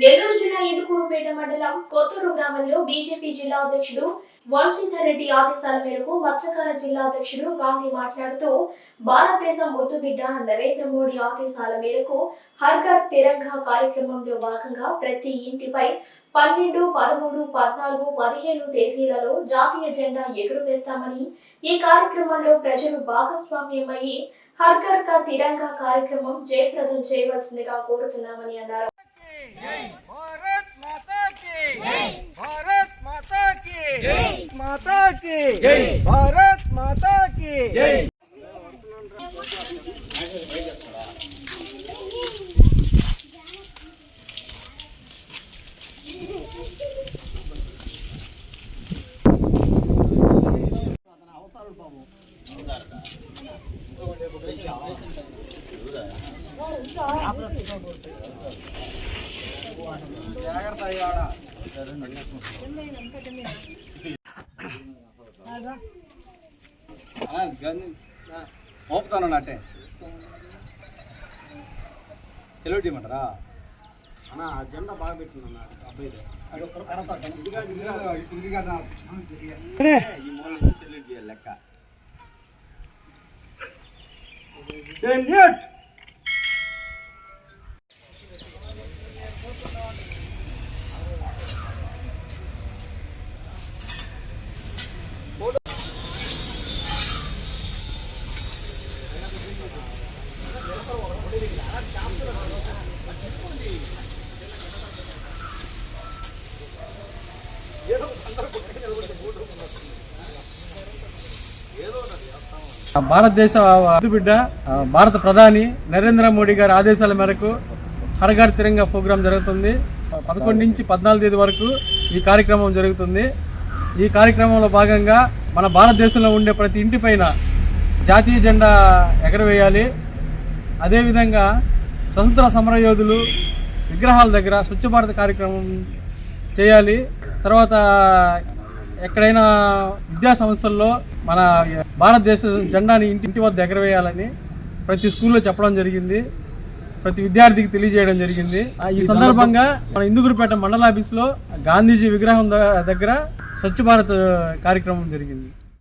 నెల్లూరు జిల్లా ఇందుకూరుపేట మండలం కొత్తూరు గ్రామంలో బీజేపీ జిల్లా అధ్యక్షుడు వంశీధర్ రెడ్డి ఆదేశాల మేరకు మత్స్యకార జిల్లా అధ్యక్షుడు గాంధీ మాట్లాడుతూ భారతదేశం ముద్దుబిడ్డ నరేంద్ర మోడీ ఆదేశాల మేరకు హర్ ఘర్ తిరంగా కార్యక్రమంలో భాగంగా ప్రతి ఇంటిపై పన్నెండు పదమూడు పద్నాలుగు పదిహేను తేదీలలో జాతీయ జెండా ఎగురవేస్తామని ఈ కార్యక్రమంలో ప్రజలు భాగస్వామ్యమయ్యి హర్ ఘర్ కా తిరంగా కార్యక్రమం జయప్రదం చేయవలసిందిగా కోరుతున్నామని అన్నారు. भारत माता की। भारत माता की। माता की। भारत माता की। మోపుతాను అట్టే సెలవు చేయమంటారా అన్న జెండా బాగా పెట్టిందన్న అబ్బాయి ఈ మూల నుంచి సెల్యూట్ చేయాలి లెక్క భారతదేశ బిడ్డ భారత ప్రధాని నరేంద్ర మోడీ గారి ఆదేశాల మేరకు హరఘర్ తిరంగా ప్రోగ్రాం జరుగుతుంది. పదకొండు నుంచి పద్నాలుగు తేదీ వరకు ఈ కార్యక్రమం జరుగుతుంది. ఈ కార్యక్రమంలో భాగంగా మన భారతదేశంలో ఉండే ప్రతి ఇంటిపైన జాతీయ జెండా ఎగరవేయాలి. అదేవిధంగా స్వతంత్ర సమరయోధులు విగ్రహాల దగ్గర స్వచ్ఛ భారత్ కార్యక్రమం చేయాలి. తర్వాత ఎక్కడైనా విద్యా సంస్థల్లో మన భారతదేశ జెండాని ఇంటి ఇంటి వద్ద ఎగరవేయాలని ప్రతి స్కూల్లో చెప్పడం జరిగింది. ప్రతి విద్యార్థికి తెలియజేయడం జరిగింది. ఈ సందర్భంగా మన ఇందుగురుపేట మండల ఆఫీసులో గాంధీజీ విగ్రహం దగ్గర స్వచ్ఛ భారత్ కార్యక్రమం జరిగింది.